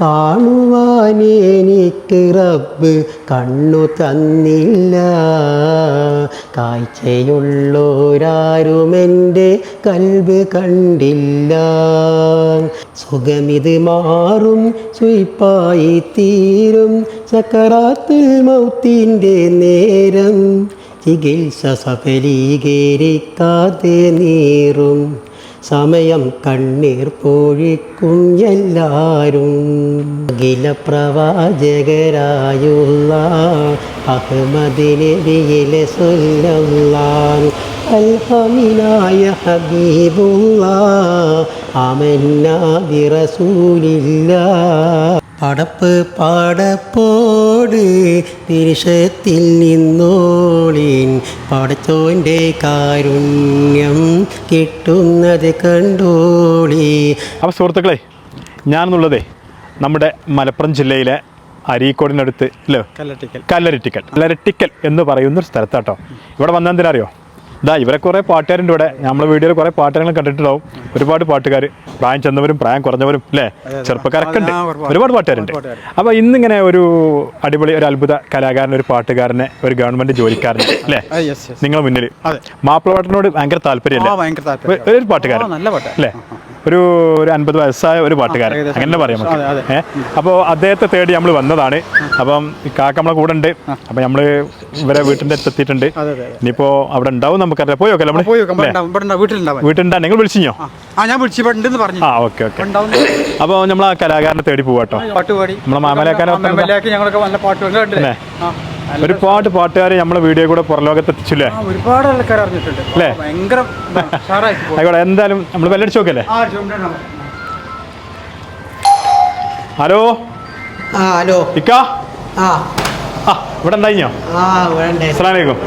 കാണുവാൻ എനിക്ക് റബ്ബ് കണ്ണു തന്നില്ല. കാഴ്ചയുള്ളോരാരുമെന്റെ കൽബ് കണ്ടില്ല. സുഖമിത് മാറും സുയിപ്പായി തീരും സക്കറാത്ത് മൗത്തിന്റെ നേരം ചികിത്സ സഫലീകരിക്കാതെ നീറും. സമയം കണ്ണീർ പൊഴിക്കും എല്ലാരും. അഖില പ്രവാചകരായുള്ള അഹമ്മദിനെ സൊല്ലാം അൽഹമിനായ ഹബീബുള്ള അമന്നാ ബിറസൂലില്ല പടപ്പ് പാടപ്പോട് തിരുഷത്തിൽ നിന്നോളിൻ പടച്ചോന്റെ കാരുണ്യം കിട്ടുന്നത് കണ്ടോളി. അപ്പോൾ സുഹൃത്തുക്കളെ ഞാനെന്നുള്ളതേ നമ്മുടെ മലപ്പുറം ജില്ലയിലെ അരീക്കോടിനടുത്ത് അല്ലേ? കല്ലരട്ടിക്കൽ കല്ലരട്ടിക്കൽ. കല്ലരട്ടിക്കൽ എന്ന് പറയുന്ന ഒരു സ്ഥലത്താട്ടോ. ഇവിടെ വന്നെന്തിനറിയോ? ഇതാ ഇവരെ കുറേ പാട്ടുകാരുണ്ട് ഇവിടെ. നമ്മൾ വീഡിയോയിൽ കുറേ പാട്ടുകൾ കണ്ടിട്ടുണ്ടാവും. ഒരുപാട് പാട്ടുകാർ പ്രായം ചെന്നവരും പ്രായം കുറഞ്ഞവരും അല്ലേ? ചെറുപ്പക്കാരൊക്കെ ഉണ്ട്. ഒരുപാട്. പാട്ടുകാരുണ്ട്. അപ്പോൾ ഇന്നിങ്ങനെ ഒരു അടിപൊളി ഒരു അത്ഭുത കലാകാരൻ ഒരു പാട്ടുകാരനെ ഒരു ഗവൺമെന്റ് ജോലിക്കാരനെ അല്ലേ? നിങ്ങളെ മുന്നിൽ അതെ. മാപ്പിളപാട്ടിനോട് ഭയങ്കര താല്പര്യമല്ലേ? ഒരു- പാട്ടുകാരൻ. അല്ലേ? ഒരു ഒരു അൻപത് വയസ്സായ ഒരു പാട്ടുകാരൻ. അങ്ങനെ പറയാം. നമുക്ക്. ഏഹ് അപ്പോൾ അദ്ദേഹത്തെ തേടി നമ്മൾ വന്നതാണ്. അപ്പം കാക്ക നമ്മളെ കൂടെ ഉണ്ട്. അപ്പം നമ്മൾ ഇവരെ വീട്ടിന്റെ അടുത്ത് എത്തിയിട്ടുണ്ട്. ഇനിയിപ്പോൾ അവിടെ ഉണ്ടാവും നമുക്കറിയാം. പോയോ നമ്മൾ വീട്ടിലുണ്ടാവും. നിങ്ങൾ വിളിച്ചോ ആ. ഞാൻ വിളിച്ചു. പറഞ്ഞു. ആ ഓക്കെ ഓക്കെ. അപ്പോൾ നമ്മൾ ആ കലാകാരനെ തേടി പോവാട്ടോ. നമ്മളെ മാമലേക്കാരൻ ഞങ്ങളൊക്കെ പാട്ട് ഒരുപാട് പാട്ടുകാരെ നമ്മളെ വീഡിയോ കൂടെ പുറലോകത്ത് എത്തിച്ചില്ലേ ഒരുപാട് ആൾക്കാർ അറിഞ്ഞിട്ടുണ്ട്. അല്ലേ? ഭയങ്കര. ആയിക്കോട്ടെ എന്തായാലും നമ്മൾ വെല്ലടിച്ച് നോക്കല്ലേ ഹലോ? ആ ഹലോ. ഇക്ക? ആ. ആ ഇവിടെ ഉണ്ടായിഞ്ഞോ? ആ വേണ്ടേ അസ്സലാമലൈക്കും.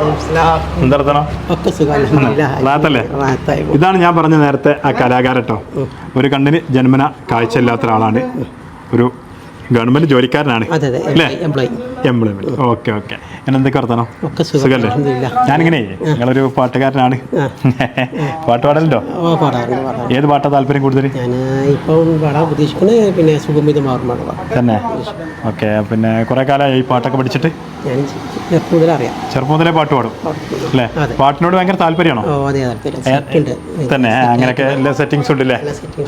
എന്താ ഒക്കെ സുഖം റാത്തല്ലേ? ഇതാണ് ഞാൻ പറഞ്ഞ നേരത്തെ ആ കലാകാരട്ടോ. ഒരു കണ്ണിന് ജന്മന കാഴ്ചയില്ലാത്ത ഒരാളാണ് ഒരു ഗവൺമെന്റ് ജോലിക്കാരനാണ്. അതെ അതെ. അല്ലേ? Employee employment okay okay. ഞാൻ എന്തൊക്കെ വർത്തനോ? ഒക്കെ സുഖം. സുഖല്ലേ? അൽഹംദുലില്ലാ. ഞാനിങ്ങനെ നിങ്ങളൊരു പാട്ടുകാരനാണ്. പാട്ട് പാടലുണ്ടോ? പാടാറുണ്ട് ഏത് പാട്ടാ താല്പര്യം കൂടുതൽ പിന്നെ തന്നെ? ഓക്കെ പിന്നെ കുറെ കാലമായി ഈ പാട്ടൊക്കെ പഠിച്ചിട്ട്? ചെറുപ്പം മുതലേ പാട്ട് പാടും. അല്ലേ? പാട്ടിനോട് ഭയങ്കര താല്പര്യമാണോ? തന്നെ? അങ്ങനെയൊക്കെ എല്ലാ സെറ്റിങ്സ് ഉണ്ട്. അല്ലേ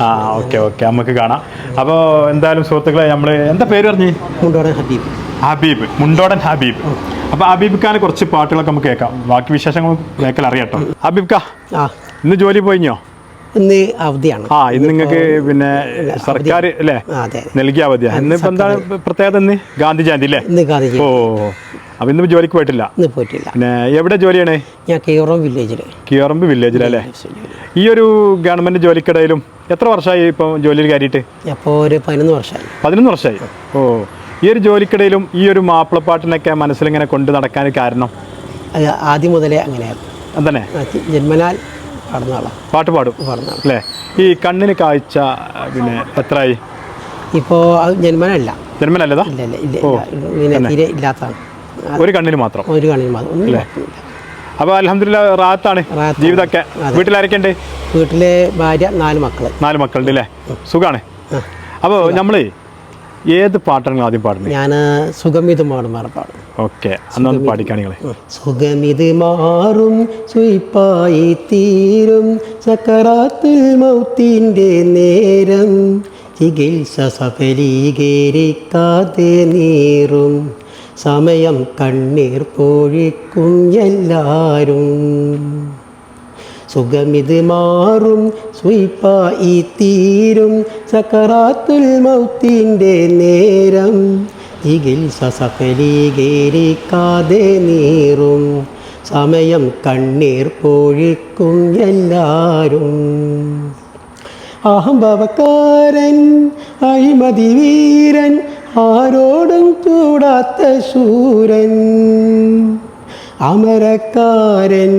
ആ ഓക്കെ ഓക്കെ. നമുക്ക് കാണാം. അപ്പോൾ എന്തായാലും സുഹൃത്തുക്കളെ നമ്മൾ എന്താ പേര് പറഞ്ഞു? ഹബീബ്. ഹബീബ് മുണ്ടോടൻ ഹബീബ്. അപ്പൊ ഹബീബ് ഖാനെ കുറച്ച് പാട്ടുകളൊക്കെ നമുക്ക് കേൾക്കാം. ബാക്കി വിശേഷങ്ങൾ കേൾക്കൽ അറിയാട്ടോ ഹബീബ് ഖാ ഇന്ന് ജോലി പോയിഞ്ഞോ? ഇന്ന് അവധിയാണ്. ആ ഇന്ന് നിങ്ങൾക്ക് പിന്നെ സർക്കാർ അല്ലേ? അവധിയാണ് നൽകിയ അവധിയാണ് ഇന്നിപ്പോൾ എന്താണ് പ്രത്യേകത ഇന്ന്? ഗാന്ധി ജയന്തി അല്ലേ ഓ അപ്പോൾ ഇന്ന് ജോലിക്ക് പോയിട്ടില്ല? ഇന്ന് പോയിട്ടില്ല. പിന്നെ എവിടെ ജോലിയാണ്? ഞാൻ കീറമ്പ് വില്ലേജിൽ കിയറമ്പ് വില്ലേജിലല്ലേ ഈ ഒരു ഗവൺമെന്റ് ജോലിക്കിടയിലും എത്ര വർഷമായി ഇപ്പം ജോലിയിൽ കയറിയിട്ട്? അപ്പോൾ ഒരു പതിനൊന്ന് വർഷമായി. പതിനൊന്ന് വർഷമായി. ഓ. ഈ ഒരു ജോലിക്കിടയിലും ഈ ഒരു മാപ്പിളപ്പാട്ടിനൊക്കെ മനസ്സിലിങ്ങനെ കൊണ്ടു നടക്കാൻ കാരണം? അത് ആദ്യം മുതലേ അങ്ങനെയായിരുന്നു ജന്മനാൽ പാടുന്ന ആളാണ് പാട്ട് പാടും. പാടുന്ന അല്ലേ? ഈ കണ്ണിന് കാഴ്ച പിന്നെ എത്രയായി ഇപ്പോൾ അത് ജന്മനല്ല. ജന്മനല്ലതാ? ഇല്ല ഇല്ല ഇല്ല ഓ, പിന്നെ തീരെ ഇല്ലാത്തതാണ്. ഒരു കണ്ണിന് മാത്രം? ഒരു കണ്ണിന് മാത്രം. ഒന്നും കുഴപ്പമില്ല. അപ്പോൾ അലഹമില്ല റാത്താണ് റാത്താണ്. ജീവിതമൊക്കെ. വീട്ടിലാരൊക്കെ ഉണ്ട് വീട്ടിലെ ഭാര്യ നാല് മക്കൾ. നാല് മക്കളുണ്ട് അല്ലേ സുഖാണ്? ആ. അപ്പോൾ നമ്മളേ ഏത് പാട്ടാണ് ആദ്യം പാടുന്നത്? ഞാൻ സുഗമിത് മാറും പാടും. ഓക്കെ അന്നൊന്ന് പാടിക്കാണികളെ സുഗമിത് മാറും സുയിപ്പായി തീരും സക്കറാത്തിൽ മൗത്തിന്റെ നേരം ചികിത്സ സഫലീകരിക്കാതെ നീറും സമയം കണ്ണീർ പൊഴിക്കും എല്ലാരും. സുഖമിത് മാറും സുയിപ്പായി തീരും. സക്കറാത്തുൽ മൗത്തിന്റെ നേരം ചികിത്സ സഫലീകരിക്കാതെ നീറും. സമയം കണ്ണീർ പൊഴിക്കും എല്ലാരും. അഹംഭവക്കാരൻ അഴിമതി വീരൻ ആരോടും കൂടാത്ത ശൂരൻ. അമരക്കാരൻ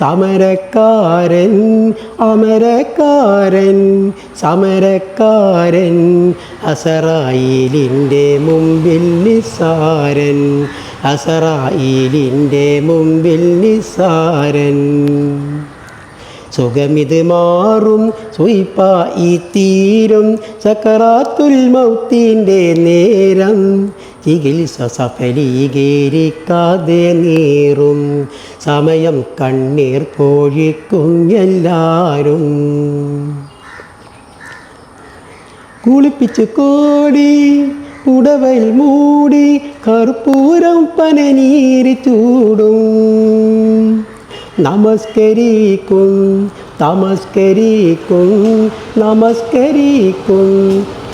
സമരക്കാരൻ അമരക്കാരൻ സമരക്കാരൻ അസറായിലിന്റെ മുമ്പിൽ നിസാരൻ അസറായിലിന്റെ മുമ്പിൽ നിസാരൻ സുഖമിത് മാറും സുയിപ്പായി തീരും സക്കറാത്തുൽ മൗത്തിന്റെ നേരം ചികിത്സ സഫലീകരിക്കാതെ നീറും. സമയം കണ്ണീർ പോഴിക്കും എല്ലാരും കുളിപ്പിച്ച് കോടി പുടവയിൽ മൂടി കർപ്പൂരം പനനീരി ചൂടും നമസ്കരിക്കും തമസ്കരിക്കും നമസ്കരിക്കും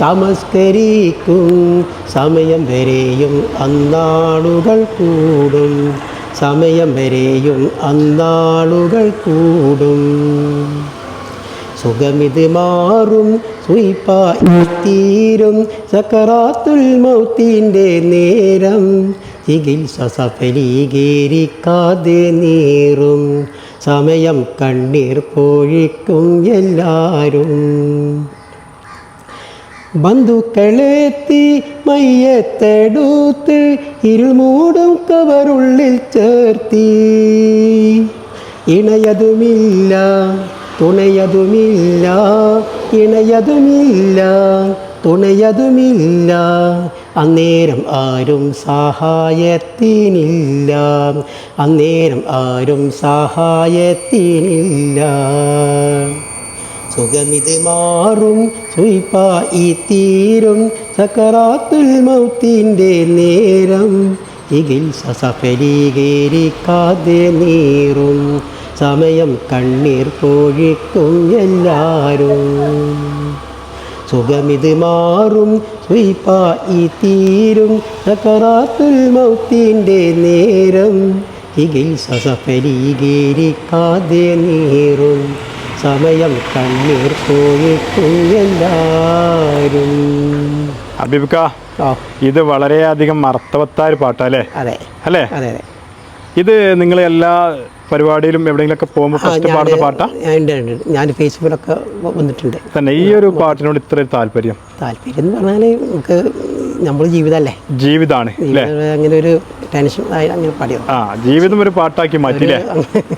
തമസ്കരിക്കും സമയം വരെയും അന്നാളുകൾ കൂടും. സമയം വരെയും അന്നാളുകൾ കൂടും. സുഖമിത് മാറും സുയിപ്പായി തീരും. സക്കറാത്തുൽ മൗത്തിന്റെ നേരം ചികിത്സ സഫലീകരിക്കാതെ നീറും. സമയം കണ്ണീർ പൊഴിക്കും എല്ലാരും. ബന്ധുക്കളെത്തി മയ്യത്തെടുത്ത് ഇരുമൂടും കവറുള്ളിൽ ചേർത്തി. ഇണയതുമില്ല. തുണയതുമില്ല ഇണയതുമില്ല തുണയതുമില്ല. അന്നേരം ആരും സഹായത്തിനില്ല അന്നേരം ആരും സഹായത്തിനില്ല. സുഖമിത് മാറും സുയിപ്പായി തീരും സക്കറാത്തുൽ മൗത്തിന്റെ നേരം. ചികിത്സ സഫലീകരിക്കാതെ നീറും സമയം കണ്ണീർ പൊഴിക്കും എല്ലാരും. സുഖമിത് മാറും സുയിപ്പായി തീരും. സക്കറാത്തുൽ മൗത്തിന്റെ നേരം ഇകിൽ സഫലീകരിക്കാതെ നീറും. സമയം കണ്ണീർ കോഴിക്കും എല്ലാരും. അബിബിക്ക ഇത് വളരെയധികം അർത്ഥവത്തായ ഒരു പാട്ടാ അല്ലേ? അതെ. അല്ലേ? അതെ അതെ. ഇത് നിങ്ങൾ എല്ലാ പരിപാടിയിലും എവിടെയെങ്കിലൊക്കെ പോകുമ്പോൾ ഫസ്റ്റ് പാടുന്ന പാട്ടാ? ഞാൻ ഉണ്ട്, ഉണ്ട്. ഞാൻ ഫേസ്ബുക്കിലൊക്കെ വന്നിട്ടുണ്ട്. തന്നെ ഈ ഒരു പാട്ടിനോട് ഇത്ര താല്പര്യം? താല്പര്യം എന്ന് പറഞ്ഞാൽ നമുക്ക് നമ്മൾ ജീവിതമല്ലേ ജീവിതാണ് അല്ലേ അങ്ങനെ ഒരു ടെൻഷൻ അങ്ങനെ പാടിയോ? ആ ജീവിതം ഒരു പാട്ടാക്കി മാറ്റില്ലേ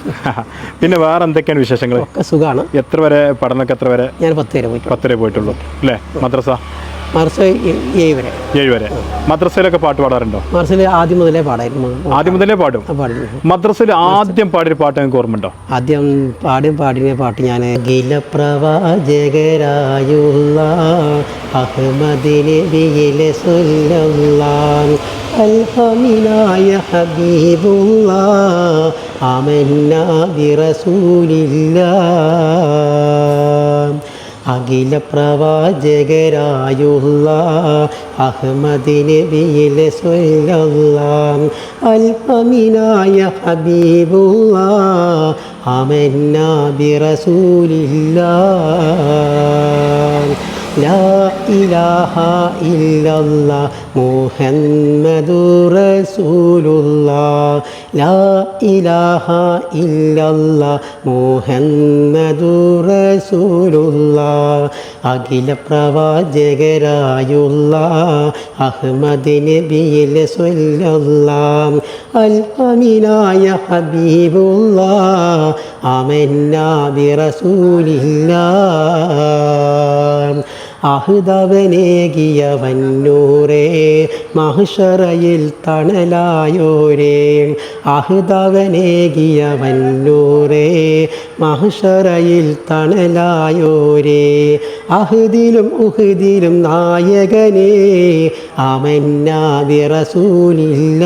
പിന്നെ വേറെ എന്തൊക്കെയാണ് വിശേഷങ്ങൾ ഒക്കെ സുഖമാണ് എത്ര വരെ പഠനമൊക്കെ എത്ര വരെ? ഞാൻ പത്ത് വരെ പോയി പത്ത് വരെ പോയിട്ടുള്ളൂ അല്ലേ മദ്രസ? മാർച്ച് ഏഴ് വരെ. ഏഴ് വരെ. മദ്രസയിലൊക്കെ പാട്ട് പാടാറുണ്ടോ? മാർച്ചിൽ ആദ്യം മുതലേ പാടായിരുന്നു ആദ്യം മുതലേ പാടും? മദ്രസയിൽ ആദ്യം പാടിയ പാട്ട് നിങ്ങൾക്ക് ഓർമ്മയുണ്ടോ? ആദ്യം പാടും പാടിയ പാട്ട് ഞാൻ ഗിലപ്രവാചകരായുള്ള അഹമ്മദിനെ ബിയിലെ അൽഹമിനായ ഹബീബുള്ള അമന്ന ബിറസൂലില്ല അഖില പ്രവാചകരായുള്ള അഹമ്മദിനെ സ്വല്ലാം അൽപമിനായ ഹബീബുള്ള അമന്നാബി ബിറസൂലില്ല لا إله إلا الله محمد رسول الله لا إله إلا الله محمد رسول الله അഖില പ്രവാചകരായുള്ള അഹമ്മദ് നബിയിൽ സ്വല്ലാം അൽഹമിനായ ഹബീബുള്ള അമന്ന ബിറസൂലില്ല അഹുദവനേകിയ വന്നൂരേ മഹുഷറയിൽ തണലായോരേ. അഹുദവനേകിയ വന്നൂരേ മഹുഷറയിൽ തണലായോരേ. അഹുദിലും ഉഹുദിലും നായകനേ അമന്നാബിറസൂലില്ല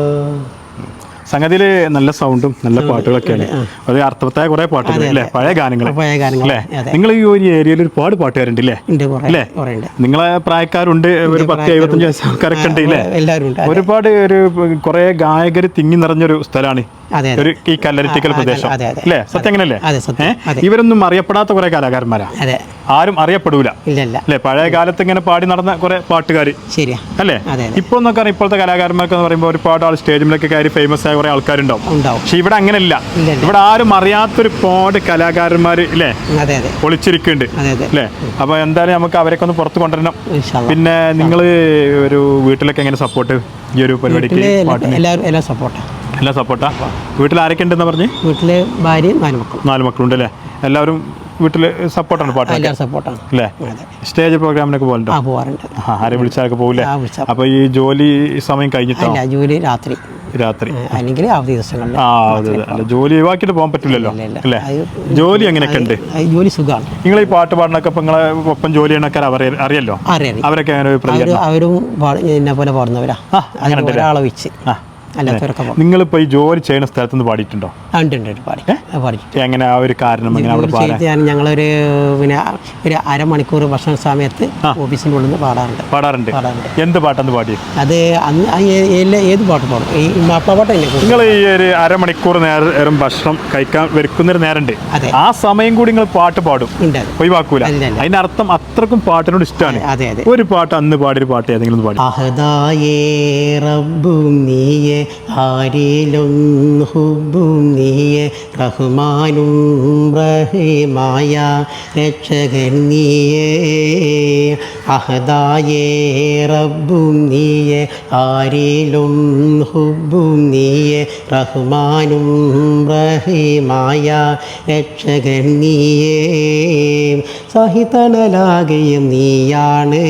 സംഗതിയിൽ നല്ല സൗണ്ടും നല്ല പാട്ടുകളൊക്കെയാണ്. അത് അർത്ഥവത്തായ കുറെ പാട്ടുകളല്ലേ അല്ലേ? പഴയ ഗാനങ്ങൾ പഴയ ഗാനങ്ങൾ, അല്ലേ? നിങ്ങൾ ഈ ഒരു ഏരിയയിൽ ഒരുപാട് പാട്ടുകാരുണ്ട് അല്ലേ? അല്ലേ നിങ്ങളെ പ്രായക്കാരുണ്ട് ഒരു പത്ത്. എഴുപത്തഞ്ച് വയസ്സാൾക്കാരൊക്കെ ഉണ്ട് അല്ലേ ഒരുപാട് ഒരു കുറെ ഗായകർ തിങ്ങി നിറഞ്ഞൊരു സ്ഥലമാണ്. ഒരു ഈ കല്ലരിറ്റിക്കൽ പ്രദേശം. അല്ലേ? സത്യം അങ്ങനല്ലേ. ഇവരൊന്നും അറിയപ്പെടാത്ത കുറെ കലാകാരന്മാരാ. ആരും അറിയപ്പെടൂല. അല്ലെ? പഴയ കാലത്ത് ഇങ്ങനെ പാടി നടന്ന കുറെ പാട്ടുകാർ ശരിയാ. അല്ലേ? ഇപ്പൊ നോക്കാറ് ഇപ്പോൾ എന്നൊക്കെ ഇപ്പോഴത്തെ കലാകാരന്മാർക്ക് എന്ന് പറയുമ്പോൾ ഒരുപാട് ആൾ സ്റ്റേജിലൊക്കെ കയറി ഫേമസ് ആയ കുറെ ആൾക്കാരുണ്ടാവും. പക്ഷെ ഇവിടെ അങ്ങനെയല്ല. ഇവിടെ ആരും അറിയാത്തൊരു പാട് കലാകാരന്മാര് ഇല്ലേ? ഒളിച്ചിരിക്കുന്നുണ്ട്. അല്ലേ? അപ്പൊ എന്തായാലും നമുക്ക് അവരൊക്കെ ഒന്ന് പുറത്ത് കൊണ്ടുവരണം. പിന്നെ നിങ്ങൾ ഒരു വീട്ടിലൊക്കെ എങ്ങനെ സപ്പോർട്ട് ഈ ഒരു പരിപാടിക്ക് എല്ലാവരും എല്ലാം സപ്പോർട്ടാണ് എല്ലാം സപ്പോർട്ടാ? വീട്ടിൽ ആരൊക്കെ ഉണ്ടെന്ന് പറഞ്ഞ്? വീട്ടിലെ ഭാര്യയും നാല് മക്കളും. നാല് മക്കളുണ്ട് അല്ലേ എല്ലാവരും വീട്ടിൽ സപ്പോർട്ടാണ് എല്ലാവരും സപ്പോർട്ടാണ്. അല്ലേ? സ്റ്റേജ് പ്രോഗ്രാമിനൊക്കെ പോകലുണ്ടോ? ആ പോവാറുണ്ട് ആരെ വിളിച്ചാലൊക്കെ പോകില്ലേ അപ്പോൾ അപ്പൊ ഈ ജോലി സമയം കഴിഞ്ഞിട്ടോ? അല്ല ജോലി രാത്രി. രാത്രി. അല്ലെങ്കിൽ അവധി ദിവസങ്ങളിൽ. ആ അതെ അല്ല ജോലി ഒഴിവാക്കിയിട്ട് പോകാൻ പറ്റില്ലല്ലോ. അല്ലേ? ജോലി എങ്ങനെയൊക്കെ ഉണ്ട്? ജോലി സുഖമാണ്. നിങ്ങൾ ഈ പാട്ട് പാടണൊക്കെ ഇപ്പം നിങ്ങളെ ഒപ്പം ജോലി ചെയ്യണക്കാർ അറിയല്ലോ? അറിയാം അവരൊക്കെ അങ്ങനെ അവരും എന്നെ പോലെ പാടുന്നവരാ. അങ്ങനെ ഒരാളെ വെച്ച്. ആ അല്ലാത്തവരൊക്കെ പാടും നിങ്ങളിപ്പോ ഈ ജോലി ചെയ്യുന്ന സ്ഥലത്ത് നിന്ന് പാടിയിട്ടുണ്ടോ? ഉണ്ട് ഉണ്ട് പാടി ആ, പാടി. എങ്ങനെ ആ ഒരു കാരണം ഞാൻ ഞങ്ങളൊരു പിന്നെ ഒരു അരമണിക്കൂർ ഭക്ഷണ സമയത്ത് ഓഫീസിന്റെ ഉള്ളിൽ നിന്ന് പാടാറുണ്ട്. പാടാറുണ്ട്. പാടാറുണ്ട്. എന്ത് പാട്ടെന്ന് പാടി അത് അന്ന് ഏത് പാട്ട് പാടും? ഈ മാപ്പാട്ട് പാട്ട് നിങ്ങൾ ഈ ഒരു അരമണിക്കൂർ നേരം ഭക്ഷണം കഴിക്കാൻ വെറുക്കുന്നൊരു നേരമുണ്ട്. ആ സമയം കൂടി നിങ്ങൾ പാട്ട് പാടും. ഒഴിവാക്കൂല. അതിന്റെ അർത്ഥം അത്രക്കും പാട്ടിനോട് ഇഷ്ടമാണ് അതെ അതെ ഒരു പാട്ട് അന്ന് പാടിയൊരു പാട്ട് ഏതെങ്കിലും പാടി. അഹദായേ റബ്ബും നീയെ ആരിലും ഹുബും നീയെ റഹ്മാനും റഹീമായ രക്ഷകൻ അഹദായേ റബ്ബും നീയെ ആരിലും ഹുബും നീയെ റഹ്മാനും റഹീമായ രക്ഷകൻ നീയേ. സഹിതനലാകയും നീയാണ്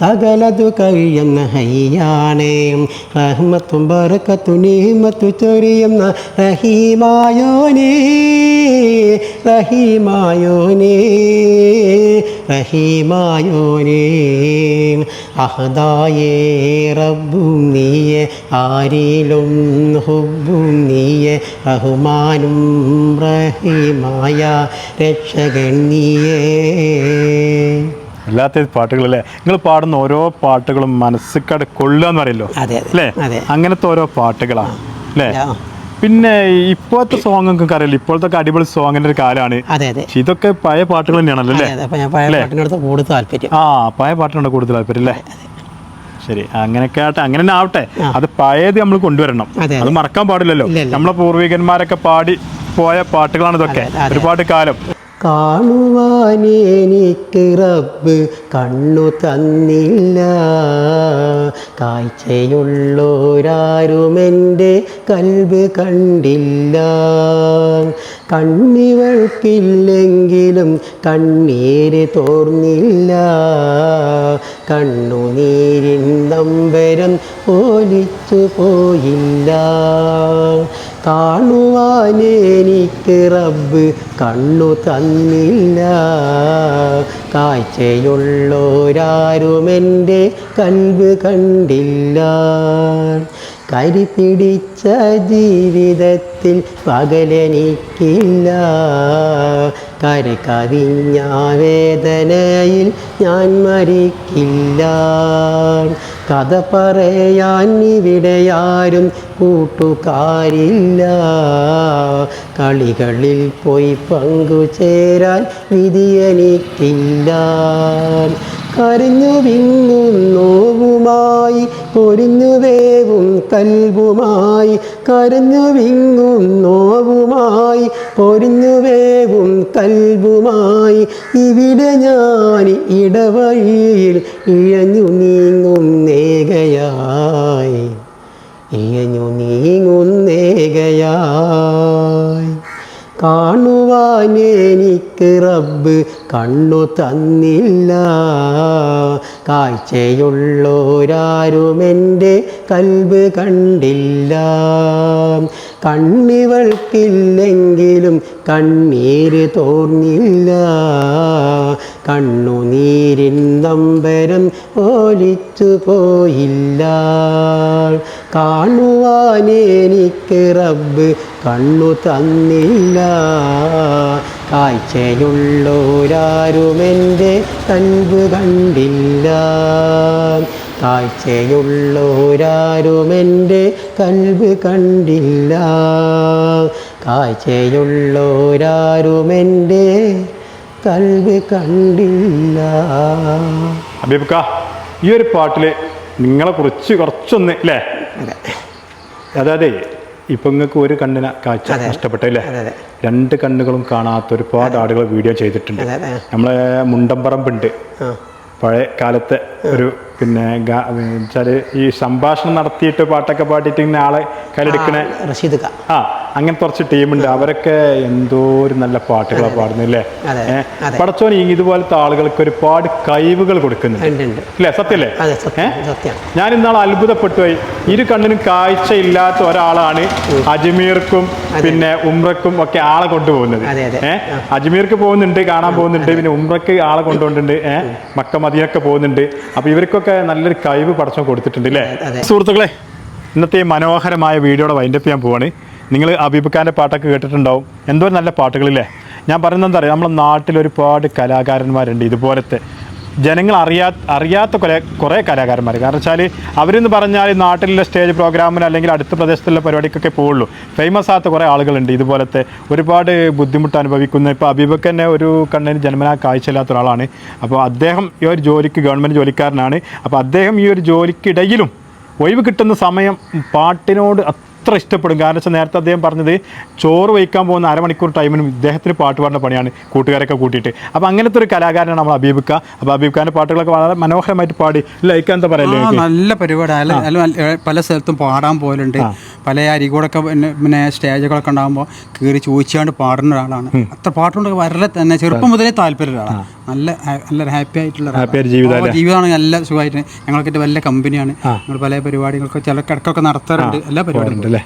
സകലതു കഴിയുന്ന ഹയ്യാണ് റഹ്മത്തും ബറക്കത്തു നീമത്തു ചൊരിയുന്ന റഹീമായോനേ റഹീമായോനേ. റഹീമായോനേ അഹദായേ റബ്ബും നീയെ ആരിലും ഹുബും നീയെ റഹുമാനും റഹീമായ രക്ഷകൻ നീയേ. അല്ലാത്ത പാട്ടുകളല്ലേ? നിങ്ങൾ പാടുന്ന ഓരോ പാട്ടുകളും മനസ്സിക്കട് കൊള്ളുക എന്ന് പറയല്ലോ. അതെ അല്ലേ? അതെ. അങ്ങനത്തെ ഓരോ പാട്ടുകളാണ് അല്ലേ? പിന്നെ ഇപ്പോഴത്തെ സോങ് ഒക്കെ അറിയില്ല ഇപ്പോഴത്തെ അടിപൊളി സോങ്ങിന്റെ ഒരു കാലാണ് അതെ അതെ. ഇതൊക്കെ പഴയ പാട്ടുകൾ തന്നെയാണല്ലോ അല്ലേ? പഴയ കൂടുതൽ താല്പര്യം. ആ പഴയ കൂടുതൽ താല്പര്യം അല്ലേ? ശരി അങ്ങനെയൊക്കെ ആട്ടെ അങ്ങനെ തന്നെ ആവട്ടെ. അത് പഴയത് നമ്മൾ കൊണ്ടുവരണം. അത് മറക്കാൻ പാടില്ലല്ലോ. നമ്മളെ പൂർവികന്മാരൊക്കെ പാടി പോയ പാട്ടുകളാണ് ഇതൊക്കെ. ഒരുപാട് കാലം. കാണുവാൻ എനിക്ക് റബ്ബ് കണ്ണു തന്നില്ല. കാഴ്ചയുള്ളോരാരുമെന്റെ കൽബ് കണ്ടില്ല. കണ്ണിവൾക്കില്ലെങ്കിലും കണ്ണീര് തോർന്നില്ല. കണ്ണുനീരിൻ നമ്പരം ഓലിച്ചു പോയില്ല. കാണുവാൻ എനിക്ക് റബ്ബ് കണ്ണു തന്നില്ല. കാഴ്ചയുള്ളോരാരുമെന്റെ കൺവ് കണ്ടില്ല. കരിപിടിച്ച ജീവിതത്തിൽ പകലെനിക്കില്ല കരകവിഞ്ഞ വേദനയിൽ ഞാൻ മരിക്കില്ല. കഥ പറയാൻ ഇവിടെയാരും കൂട്ടുകാരില്ല. കളികളിൽ പോയി പങ്കുചേരാൻ വിധിയെനിക്കില്ല കരഞ്ഞു വിങ്ങും നോവുമായി പൊരിഞ്ഞു വേവും കൽവുമായി കരഞ്ഞു വിങ്ങും നോവുമായി പൊരിഞ്ഞു വേവും കൽവുമായി. ഇവിടെ ഞാൻ ഇടവഴിയിൽ ഇഴഞ്ഞു നീങ്ങും നേകയായി. ഇഴഞ്ഞു നീങ്ങുന്നേകയായി കാണുവാൻ എനിക്ക് റബ്ബ് കണ്ണു തന്നില്ല. കാഴ്ചയുള്ളോരാരുമെന്റെ കൽബ് കണ്ടില്ല. കണ്ണിവൾക്കില്ലെങ്കിലും കണ്ണീര് തോന്നില്ല കണ്ണുനീരിൻ നമ്പരം ഒലിച്ചു പോയില്ല. കാണുവാനെനിക്ക് റബ്ബ് കണ്ണു തന്നില്ല. കാഴ്ചയുള്ളോരാരുമെന്റെ കൽബ് കണ്ടില്ല. കാഴ്ചയുള്ളോരാരും എന്റെ കൽവ് കണ്ടില്ല. കാഴ്ചയുള്ളോരാരുമെന്റെ കൽവ് കണ്ടില്ല. അബീബക്ക ഈ ഒരു പാട്ടിൽ നിങ്ങളെ കുറിച്ച് കുറച്ചൊന്ന് അല്ലേ അതെ. അതായത് ഇപ്പൊ നിങ്ങൾക്ക് ഒരു കണ്ണിന് കാഴ്ച. നഷ്ടപ്പെട്ടല്ലേ? രണ്ട് കണ്ണുകളും കാണാത്ത ഒരുപാട് ആളുകൾ വീഡിയോ ചെയ്തിട്ടുണ്ട്. നമ്മളെ മുണ്ടമ്പറമ്പുണ്ട്. പഴയ കാലത്തെ ഒരു പിന്നെ വെച്ചാൽ ഈ സംഭാഷണം നടത്തിയിട്ട് പാട്ടൊക്കെ പാടിയിട്ട് ഇങ്ങനെ ആളെ കയ്യിലെടുക്കണ. റഷീദ് ആ അങ്ങനത്തെ കുറച്ച് ടീമുണ്ട്. അവരൊക്കെ എന്തോ ഒരു നല്ല പാട്ടുകളാണ് പാടുന്നില്ലേ പടച്ചോൻ ഈ ഇതുപോലത്തെ ആളുകൾക്ക് ഒരുപാട് കഴിവുകൾ കൊടുക്കുന്നുണ്ട്. അല്ലേ? സത്യല്ലേ? ഞാൻ ഇന്നാൾ അത്ഭുതപ്പെട്ടു പോയി. ഇരു കണ്ണിനും കാഴ്ച ഇല്ലാത്ത ഒരാളാണ് അജ്മീർക്കും പിന്നെ ഉംറക്കും ഒക്കെ ആളെ കൊണ്ടുപോകുന്നത്. ഏഹ് അജ്മീർക്ക് പോകുന്നുണ്ട് കാണാൻ പോകുന്നുണ്ട് പിന്നെ ഉംറക്ക് ആളെ കൊണ്ടുപോകുന്നുണ്ട് ഏഹ് മക്ക മതിയൊക്കെ പോകുന്നുണ്ട്. അപ്പൊ ഇവർക്കൊക്കെ നല്ലൊരു കഴിവ് പടച്ചോൻ കൊടുത്തിട്ടുണ്ട് അല്ലേ? സുഹൃത്തുക്കളെ ഇന്നത്തെ ഈ മനോഹരമായ വീഡിയോയുടെ വൈൻഡപ്പ് ഞാൻ പോവാണ്. നിങ്ങൾ അബീബ് പാട്ടൊക്കെ കേട്ടിട്ടുണ്ടാവും. എന്തോ നല്ല പാട്ടുകളില്ലേ? ഞാൻ പറയുന്നത് എന്താ പറയുക നമ്മുടെ നാട്ടിൽ ഒരുപാട് കലാകാരന്മാരുണ്ട് ഇതുപോലത്തെ. ജനങ്ങൾ അറിയാ അറിയാത്ത കുറേ കുറേ കലാകാരന്മാർ കാരണം വെച്ചാൽ അവരെന്ന് പറഞ്ഞാൽ നാട്ടിലുള്ള സ്റ്റേജ് പ്രോഗ്രാമിന് അല്ലെങ്കിൽ അടുത്ത പ്രദേശത്തുള്ള പരിപാടിക്കൊക്കെ പോവുള്ളൂ. ഫേമസ് ആകാത്ത കുറേ ആളുകളുണ്ട് ഇതുപോലത്തെ. ഒരുപാട് ബുദ്ധിമുട്ട് അനുഭവിക്കുന്ന ഇപ്പോൾ അബീബക്ക് തന്നെ ഒരു കണ്ണിന് ജന്മനാ കാഴ്ചയില്ലാത്ത ഒരാളാണ്. അപ്പോൾ അദ്ദേഹം ഈ ഒരു ജോലിക്ക് ഗവൺമെന്റ് ജോലിക്കാരനാണ്. അപ്പോൾ അദ്ദേഹം ഈ ഒരു ജോലിക്കിടയിലും ഒഴിവ് കിട്ടുന്ന സമയം പാട്ടിനോട് അത്ര ഇഷ്ടപ്പെടും? കാരണം വെച്ചാൽ നേരത്തെ അദ്ദേഹം പറഞ്ഞത് ചോറ് വയ്ക്കാൻ പോകുന്ന അരമണിക്കൂർ ടൈമിനും ഇദ്ദേഹത്തിന് പാട്ട് പാടുന്ന പണിയാണ് കൂട്ടുകാരൊക്കെ കൂട്ടിയിട്ട്. അപ്പോൾ അങ്ങനത്തെ ഒരു കലാകാരനാണ് നമ്മൾ അബീബ് ഖാൻ അപ്പോൾ അബീബ് ഖാന്റെ പാട്ടുകളൊക്കെ വളരെ മനോഹരമായിട്ട് പാടി. ലൈക്ക് എന്താ പറയുക പറയല്ലേ നല്ല പരിപാടിയാണ് പല സ്ഥലത്തും പാടാൻ പോലുണ്ട് പല അരികൂടൊക്കെ പിന്നെ പിന്നെ സ്റ്റേജുകളൊക്കെ ഉണ്ടാകുമ്പോൾ കയറി ചോദിച്ചാണ്ട് പാടുന്ന ഒരാളാണ്. അത്ര പാട്ടുകൊണ്ടൊക്കെ വളരെ തന്നെ ചെറുപ്പം മുതലേ താല്പര്യം ആളാണ് നല്ല നല്ലൊരു നല്ല ഹാപ്പി ആയിട്ടുള്ള ഹാപ്പി ആയിട്ട് ജീവിതം ജീവിതമാണ് നല്ല സുഖമായിട്ട്. ഞങ്ങൾക്ക് വലിയ കമ്പനിയാണ്. ഞങ്ങൾ പല പരിപാടികൾക്ക് ചില കിടക്കൊക്കെ നടത്താറുണ്ട്. എല്ലാ പരിപാടികളും അല്ലേ?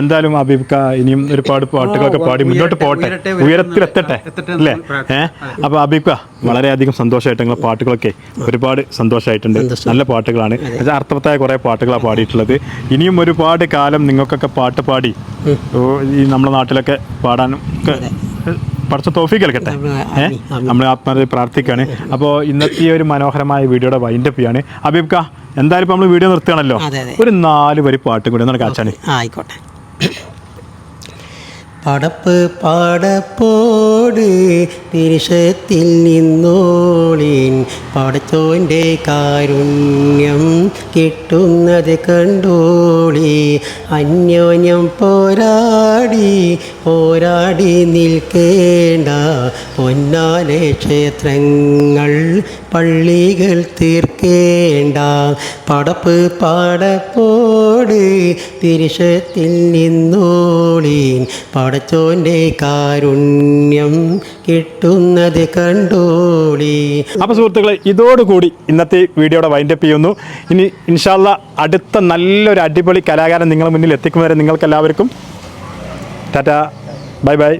എന്തായാലും അബീബിക്ക ഇനിയും ഒരുപാട് പാട്ടുകളൊക്കെ പാടി മുന്നോട്ട് പോട്ടെ. ഉയരത്തിൽ ഉയരത്തിലെത്തട്ടെ എത്തട്ടെ അല്ലേ? ഏഹ് അപ്പോൾ അബീബിക്ക വളരെയധികം സന്തോഷമായിട്ട് നിങ്ങളെ പാട്ടുകളൊക്കെ ഒരുപാട് സന്തോഷമായിട്ടുണ്ട്. നല്ല പാട്ടുകളാണ്. അർത്ഥവത്തായ കുറേ പാട്ടുകളാണ് പാടിയിട്ടുള്ളത്. ഇനിയും ഒരുപാട് കാലം നിങ്ങൾക്കൊക്കെ പാട്ട് പാടി. ഈ നമ്മുടെ നാട്ടിലൊക്കെ പാടാനും പഠിച്ച തോഫി കേൾക്കട്ടെ ഏഹ് നമ്മൾ ആത്മാർത്ഥ പ്രാർത്ഥിക്കുകയാണ്. അപ്പോൾ ഇന്നത്തെ ഈ ഒരു മനോഹരമായ വീഡിയോയുടെ വൈൻഡ് അപ്പ് ചെയ്യാണ് അബീബ്ക്ക എന്തായാലും ഇപ്പോൾ നമ്മൾ വീഡിയോ നിർത്തുകയാണല്ലോ. ഒരു നാല് വരി പാട്ടും കൂടി നടക്കാച്ചാണ് ആയിക്കോട്ടെ. പടപ്പ് പാടപ്പോട് തിരിശത്തിൽ നിന്നോളിൻ പടച്ചോന്റെ കാരുണ്യം കിട്ടുന്നത് കണ്ടോളി. അന്യോന്യം പോരാടി പോരാടി നിൽക്കേണ്ട പൊന്നാലെ ക്ഷേത്രങ്ങൾ പള്ളികൾ തീർക്കേണ്ട. പടപ്പ് പാടപ്പോട് തിരിശത്തിൽ നിന്നോളീൻ. പടച്ചോന്റെ കാരുണ്യം കിട്ടുന്നത് കണ്ടോളി. അപ്പോൾ സുഹൃത്തുക്കളെ ഇതോടുകൂടി ഇന്നത്തെ വീഡിയോയുടെ വൈൻഡപ്പ് ചെയ്യുന്നു. ഇനി ഇൻഷാല്ല അടുത്ത നല്ലൊരു അടിപൊളി കലാകാരൻ നിങ്ങളുടെ മുന്നിൽ എത്തിക്കും വരെ നിങ്ങൾക്ക് എല്ലാവർക്കും ടാറ്റ. Bye bye.